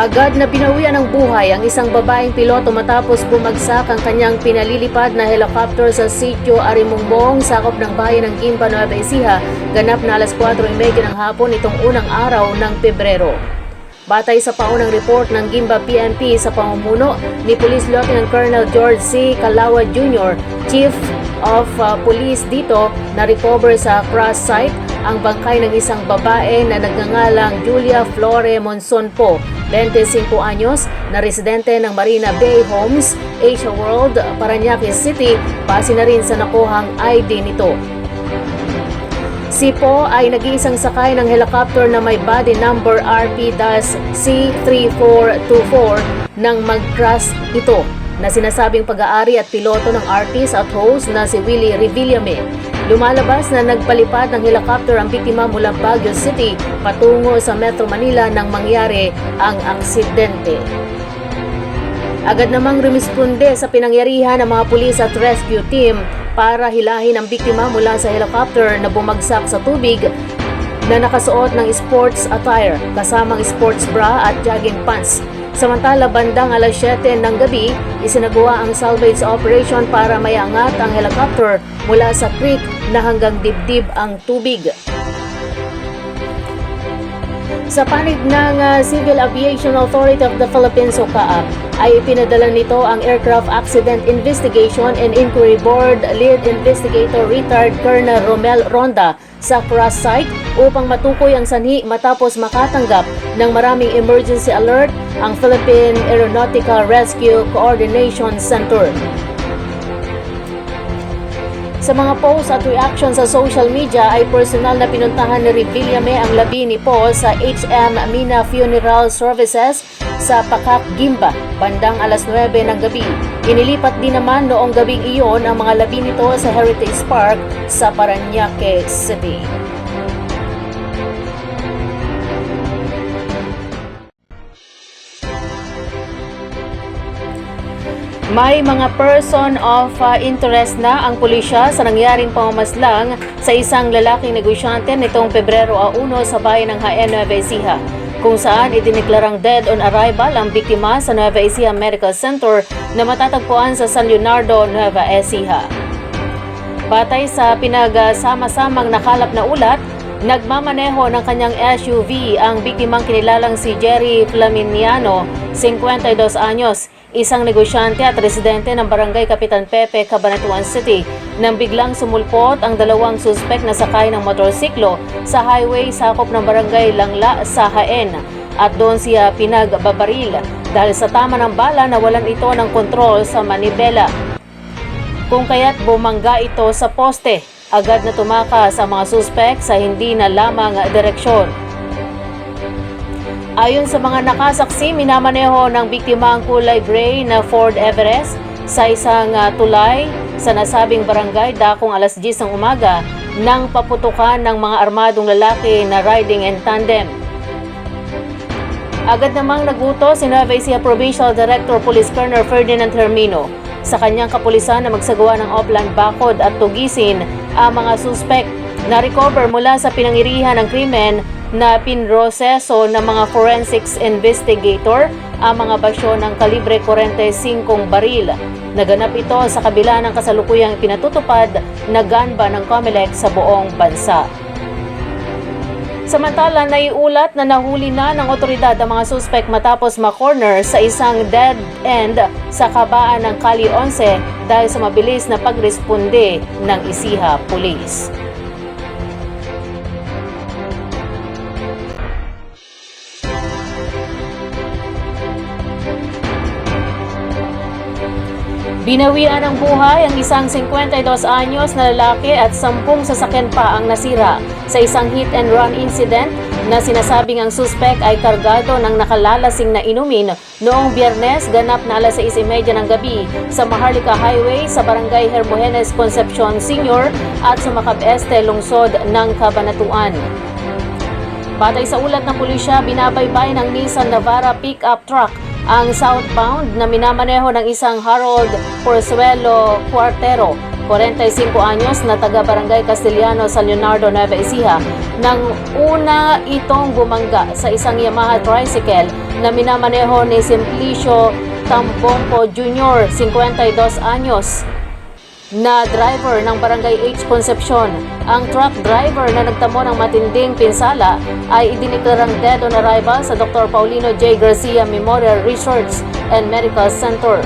Agad na binawian ng buhay ang isang babaeng piloto matapos bumagsak ang kanyang pinalilipad na helicopter sa sitio Arimongbong, sakop ng bayan ng Gimba, Nueva Ecija, ganap na alas 4.30 ng hapon itong unang araw ng Pebrero. Batay sa paunang report ng Gimba PNP sa pamumuno ni Police Lieutenant Colonel George C. Calawa Jr., Chief of uh, Police dito, na-recover sa crash site ang bangkay ng isang babae na nagngangalang Julia Flore Monson po, 25 anyos, na residente ng Marina Bay Homes, Asia World, Paranaque City, base na rin sa nakuhang ID nito. Si Po ay nag-iisang sakay ng helicopter na may body number RP-C3424 nang mag-crash ito na sinasabing pag-aari at piloto ng artist at host na si Willie Revillame. Lumalabas na nagpalipad ng helicopter ang biktima mula Baguio City patungo sa Metro Manila nang mangyari ang aksidente. Agad namang rumisponde sa pinangyarihan ng mga pulis at rescue team para hilahin ang biktima mula sa helicopter na bumagsak sa tubig na nakasuot ng sports attire kasamang sports bra at jogging pants. Samantala bandang alas 7 ng gabi, isinagawa ang salvage operation para mayangat ang helicopter mula sa creek na hanggang dibdib ang tubig. Sa panig ng uh, Civil Aviation Authority of the Philippines o CAAP, ay ipinadala nito ang Aircraft Accident Investigation and Inquiry Board Lead Investigator Retired Colonel Romel Ronda sa crash site upang matukoy ang sanhi matapos makatanggap ng maraming emergency alert ang Philippine Aeronautical Rescue Coordination Center. Sa mga posts at reaction sa social media ay personal na pinuntahan ni Revillame ang labi ni Paul sa HM Mina Funeral Services sa Pakak, Gimba, bandang alas 9 ng gabi. Inilipat din naman noong gabing iyon ang mga labi nito sa Heritage Park sa Paranaque City. May mga person of uh, interest na ang pulisya sa nangyaring pamamaslang sa isang lalaking negosyante nitong Pebrero a 1 sa bayan ng Jaén, Nueva Ecija, kung saan idineklarang dead on arrival ang biktima sa Nueva Ecija Medical Center na matatagpuan sa San Leonardo, Nueva Ecija. Batay sa pinagsama-samang nakalap na ulat, Nagmamaneho ng kanyang SUV ang biktimang kinilalang si Jerry Flaminiano, 52 anyos, isang negosyante at residente ng Barangay Kapitan Pepe, Cabanatuan City, nang biglang sumulpot ang dalawang suspek na sakay ng motorsiklo sa highway sakop ng Barangay Langla sa Haen at doon siya pinagbabaril dahil sa tama ng bala nawalan ito ng kontrol sa manibela. Kung kaya't bumangga ito sa poste, agad na tumakas ang mga suspek sa hindi na lamang direksyon. Ayon sa mga nakasaksi, minamaneho ng biktima ang kulay gray na Ford Everest sa isang uh, tulay sa nasabing barangay dakong alas 10 ng umaga nang paputukan ng mga armadong lalaki na riding in tandem. Agad namang naguto si Nueva Ecija Provincial Director Police Colonel Ferdinand Hermino sa kanyang kapulisan na magsagawa ng offline bakod at tugisin ang mga suspek na recover mula sa pinangirihan ng krimen na pinroseso ng mga forensics investigator ang mga basyo ng kalibre 45 baril. Naganap ito sa kabila ng kasalukuyang pinatutupad na ganba ng COMELEC sa buong bansa. Samantala, naiulat na nahuli na ng otoridad ang mga suspek matapos ma-corner sa isang dead end sa kabaan ng Kali 11 dahil sa mabilis na pagresponde ng Isiha Police. Binawian ng buhay ang isang 52 anyos na lalaki at 10 sasakyan pa ang nasira sa isang hit and run incident na sinasabing ang suspek ay kargado ng nakalalasing na inumin noong biyernes ganap na alas 6.30 ng gabi sa Maharlika Highway sa Barangay Hermogenes Concepcion Senior at Sumakab Este, lungsod ng Cabanatuan. Batay sa ulat ng pulisya, binabaybay ng Nissan Navara pickup truck ang southbound na minamaneho ng isang Harold Porzuelo Cuartero 45 anyos na taga Barangay Castellano sa Leonardo, Nueva Ecija, nang una itong bumangga sa isang Yamaha tricycle na minamaneho ni Simplicio Tambongco Jr., 52 anyos, na driver ng Barangay H. Concepcion. Ang truck driver na nagtamo ng matinding pinsala ay idineklarang dead on arrival sa Dr. Paulino J. Garcia Memorial Research and Medical Center.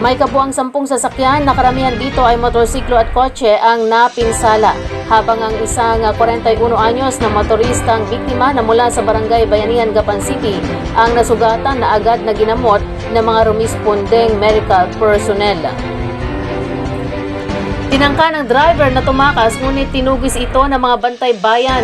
May kabuang sampung sasakyan na karamihan dito ay motorsiklo at kotse ang napinsala habang ang isang 41 anyos na motoristang biktima na mula sa barangay Bayanihan, Gapan City ang nasugatan na agad na ginamot ng mga rumispondeng medical personnel. Tinangka ng driver na tumakas ngunit tinugis ito ng mga bantay bayan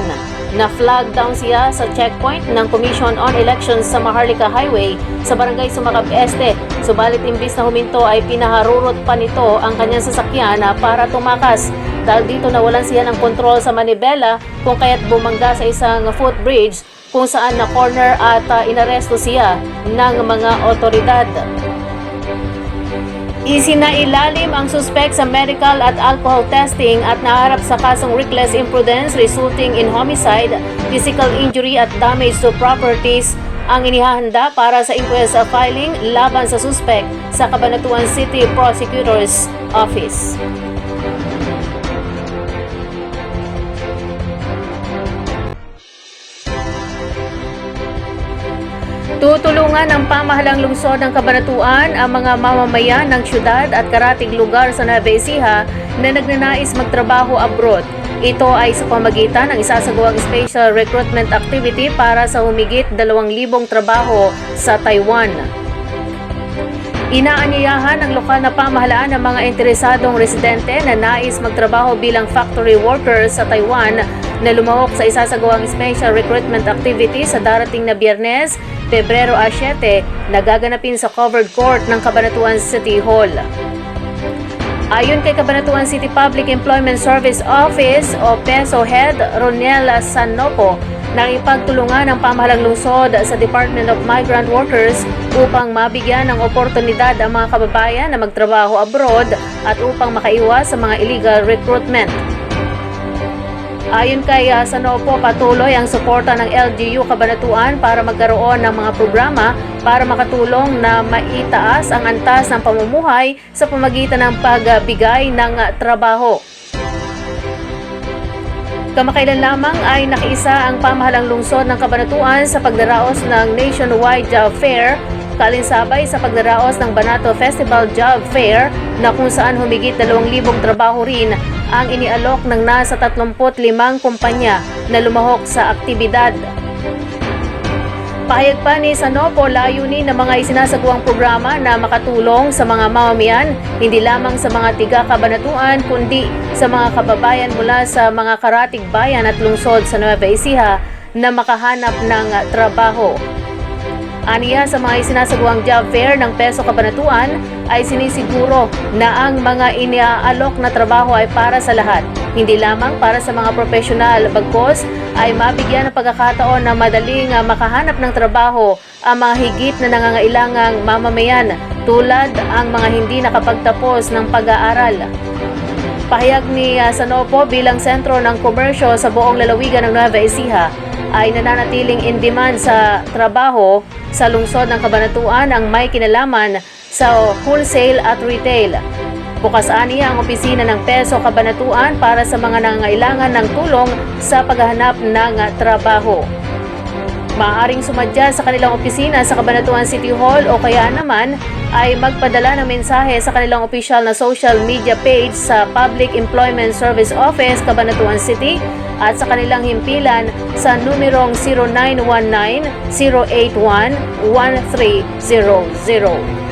na flag down siya sa checkpoint ng Commission on Elections sa Maharlika Highway sa barangay Sumakab Este. Subalit imbis na huminto ay pinaharurot pa nito ang kanyang sasakyan para tumakas. Dahil dito nawalan siya ng kontrol sa manibela kung kaya't bumangga sa isang footbridge kung saan na corner at uh, inaresto siya ng mga otoridad. Isinailalim ang suspect sa medical at alcohol testing at naharap sa kasong reckless imprudence resulting in homicide, physical injury at damage to properties ang inihahanda para sa inquest filing laban sa suspect sa Cabanatuan City Prosecutor's Office. Tutulungan ng pamahalang lungsod ng Kabanatuan ang mga mamamayan ng syudad at karating lugar sa Nueva na nagnanais magtrabaho abroad. Ito ay sa pamagitan ng isasagawang special recruitment activity para sa humigit 2,000 trabaho sa Taiwan. Inaanyayahan ng lokal na pamahalaan ng mga interesadong residente na nais magtrabaho bilang factory worker sa Taiwan na lumahok sa isasagawang special recruitment activity sa darating na biyernes, Pebrero 7, na gaganapin sa covered court ng Cabanatuan City Hall. Ayon kay Cabanatuan City Public Employment Service Office o PESO Head Ronel Sanopo, nang ipagtulungan ng pamahalang lungsod sa Department of Migrant Workers upang mabigyan ng oportunidad ang mga kababayan na magtrabaho abroad at upang makaiwas sa mga illegal recruitment. Ayon kay uh, Sanopo, patuloy ang suporta ng LGU Kabanatuan para magkaroon ng mga programa para makatulong na maitaas ang antas ng pamumuhay sa pamagitan ng pagbigay ng trabaho. Kamakailan lamang ay nakiisa ang pamahalang lungsod ng Kabanatuan sa pagdaraos ng Nationwide Job Fair, kalinsabay sa pagdaraos ng Banato Festival Job Fair na kung saan humigit 2,000 trabaho rin ang inialok ng nasa 35 kumpanya na lumahok sa aktibidad. Pahayag pa ni Sanopo layunin ng mga isinasagawang programa na makatulong sa mga mamamayan, hindi lamang sa mga tiga kabanatuan, kundi sa mga kababayan mula sa mga karatig bayan at lungsod sa Nueva Ecija na makahanap ng trabaho. Aniya sa mga isinasagawang job fair ng Peso Kabanatuan ay sinisiguro na ang mga iniaalok na trabaho ay para sa lahat, hindi lamang para sa mga profesional bagkos ay mabigyan ng pagkakataon na madaling ah, makahanap ng trabaho ang mga higit na nangangailangang mamamayan tulad ang mga hindi nakapagtapos ng pag-aaral. Pahayag ni uh, Sanopo bilang sentro ng komersyo sa buong lalawigan ng Nueva Ecija ay nananatiling in demand sa trabaho sa lungsod ng Kabanatuan ang may kinalaman sa wholesale at retail. Bukas aniya ang opisina ng Peso Kabanatuan para sa mga nangangailangan ng tulong sa paghahanap ng trabaho. Maaaring sumadya sa kanilang opisina sa Cabanatuan City Hall o kaya naman ay magpadala ng mensahe sa kanilang official na social media page sa Public Employment Service Office Cabanatuan City at sa kanilang himpilan sa numerong 0919-081-1300.